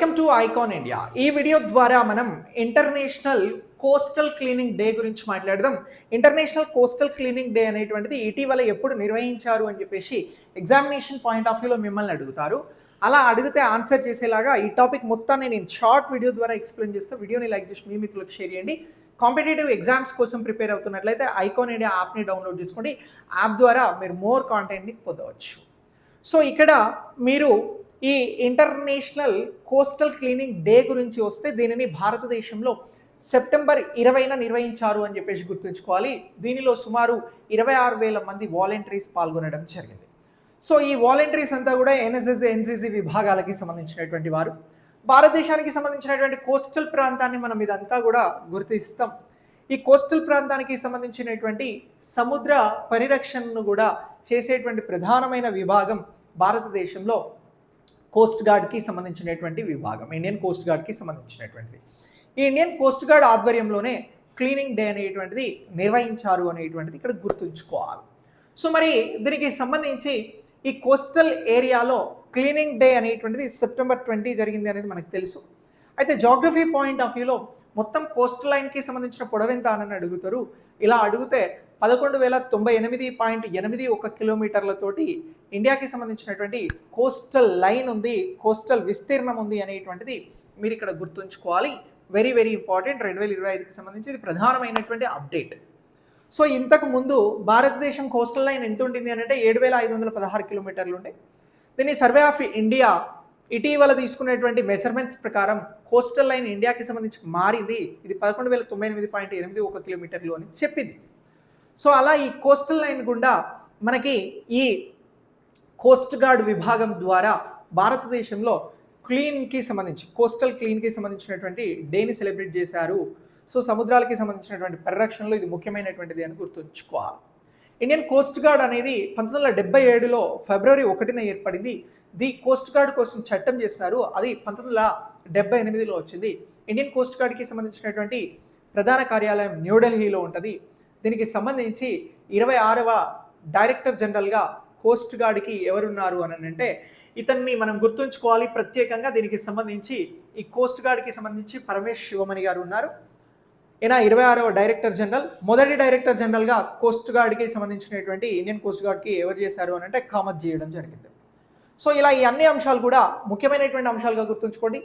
Welcome to icon India ఈ video ద్వారా మనం ఇంటర్నేషనల్ కోస్టల్ క్లీనింగ్ డే గురించి మాట్లాడదాం. ఇంటర్నేషనల్ కోస్టల్ క్లీనింగ్ డే అనేటువంటిది ఇటీవల ఎప్పుడు నిర్వహించారు అని చెప్పేసి ఎగ్జామినేషన్ పాయింట్ ఆఫ్ వ్యూలో మిమ్మల్ని అడుగుతారు. అలా అడిగితే ఆన్సర్ చేసేలాగా ఈ టాపిక్ మొత్తాన్ని నేను షార్ట్ వీడియో ద్వారా ఎక్స్ప్లెయిన్ చేస్తే. వీడియోని లైక్ చేసి మీ మిత్రులకు షేర్ చేయండి. కాంపిటేటివ్ ఎగ్జామ్స్ కోసం ప్రిపేర్ అవుతున్నట్లయితే ఐకాన్ ఇండియా యాప్ని డౌన్లోడ్ చేసుకోండి. యాప్ ద్వారా మీరు మోర్ కాంటెంట్ని పొందవచ్చు. సో ఇక్కడ మీరు ఈ ఇంటర్నేషనల్ కోస్టల్ క్లీనింగ్ డే గురించి వస్తే దీనిని భారతదేశంలో సెప్టెంబర్ ఇరవైన నిర్వహించారు అని చెప్పేసి గుర్తుంచుకోవాలి. దీనిలో సుమారు ఇరవై ఆరు వేల మంది వాలంటీర్స్ పాల్గొనడం జరిగింది. సో ఈ వాలంటీర్స్ అంతా కూడా ఎన్ఎస్ఎస్ ఎన్సీసీ విభాగాలకి సంబంధించినటువంటి వారు. భారతదేశానికి సంబంధించినటువంటి కోస్టల్ ప్రాంతాన్ని మనం ఇదంతా కూడా గుర్తిస్తాం. ఈ కోస్టల్ ప్రాంతానికి సంబంధించినటువంటి సముద్ర పరిరక్షణను కూడా చేసేటువంటి ప్రధానమైన విభాగం భారతదేశంలో కోస్ట్ గార్డ్కి సంబంధించినటువంటి విభాగం ఇండియన్ కోస్ట్ గార్డ్కి సంబంధించినటువంటిది. ఈ ఇండియన్ కోస్ట్ గార్డ్ ఆధ్వర్యంలోనే క్లీనింగ్ డే అనేటువంటిది నిర్వహించారు అనేటువంటిది ఇక్కడ గుర్తుంచుకోవాలి. సో మరి దీనికి సంబంధించి ఈ కోస్టల్ ఏరియాలో క్లీనింగ్ డే అనేటువంటిది సెప్టెంబర్ ట్వంటీ జరిగింది అనేది మనకు తెలుసు. అయితే జాగ్రఫీ పాయింట్ ఆఫ్ వ్యూలో మొత్తం కోస్టల్ లైన్కి సంబంధించిన పొడవెంత అని అడుగుతారు? ఇలా అడిగితే పదకొండు వేల తొంభై ఎనిమిది పాయింట్ ఎనిమిది ఒక కిలోమీటర్లతోటి ఇండియాకి సంబంధించినటువంటి కోస్టల్ లైన్ ఉంది కోస్టల్ విస్తీర్ణం ఉంది అనేటువంటిది మీరు ఇక్కడ గుర్తుంచుకోవాలి. వెరీ వెరీ ఇంపార్టెంట్ రెండు వేల ఇరవై ఐదుకి సంబంధించి ఇది ప్రధానమైనటువంటి అప్డేట్. సో ఇంతకు ముందు భారతదేశం కోస్టల్ లైన్ ఎంత ఉంటుంది అంటే ఏడు వేల ఐదు వందల పదహారు కిలోమీటర్లు ఉండే. దీన్ని సర్వే ఆఫ్ ఇండియా ఇటీవల తీసుకునేటువంటి మెజర్మెంట్స్ ప్రకారం కోస్టల్ లైన్ ఇండియాకి సంబంధించి మారింది. ఇది పదకొండు వేల తొంభై ఎనిమిది పాయింట్ ఎనిమిది ఒక కిలోమీటర్లు అని చెప్పింది. సో అలా ఈ కోస్టల్ లైన్ గుండా మనకి ఈ కోస్ట్ గార్డ్ విభాగం ద్వారా భారతదేశంలో క్లీన్కి సంబంధించి కోస్టల్ క్లీన్కి సంబంధించినటువంటి డేని సెలబ్రేట్ చేశారు. సో సముద్రాలకి సంబంధించినటువంటి పరిరక్షణలో ఇది ముఖ్యమైనటువంటిది అని గుర్తుంచుకోవాలి. ఇండియన్ కోస్ట్ గార్డ్ అనేది పంతొమ్మిది వందల డెబ్బై ఏడులో ఫిబ్రవరి ఒకటిన ఏర్పడింది. ది కోస్ట్ గార్డ్ కోసం చట్టం చేసినారు. అది పంతొమ్మిది వందల డెబ్బై ఎనిమిదిలో వచ్చింది. ఇండియన్ కోస్ట్ గార్డ్కి సంబంధించినటువంటి ప్రధాన కార్యాలయం న్యూఢిల్లీలో ఉంటుంది. దీనికి సంబంధించి ఇరవై ఆరవ డైరెక్టర్ జనరల్గా కోస్ట్ గార్డ్కి ఎవరున్నారు అని అంటే ఇతన్ని మనం గుర్తుంచుకోవాలి. ప్రత్యేకంగా దీనికి సంబంధించి ఈ కోస్ట్ గార్డ్కి సంబంధించి పరమేష్ శివమణి గారు ఉన్నారు. ఈయన ఇరవై ఆరవ డైరెక్టర్ జనరల్. మొదటి డైరెక్టర్ జనరల్గా కోస్ట్ గార్డ్కి సంబంధించినటువంటి ఇండియన్ కోస్ట్ గార్డ్కి ఎవరు చేశారు అని అంటే కామత్ చేయడం జరిగింది. సో ఇలా ఈ అన్ని అంశాలు కూడా ముఖ్యమైనటువంటి అంశాలుగా గుర్తుంచుకోండి.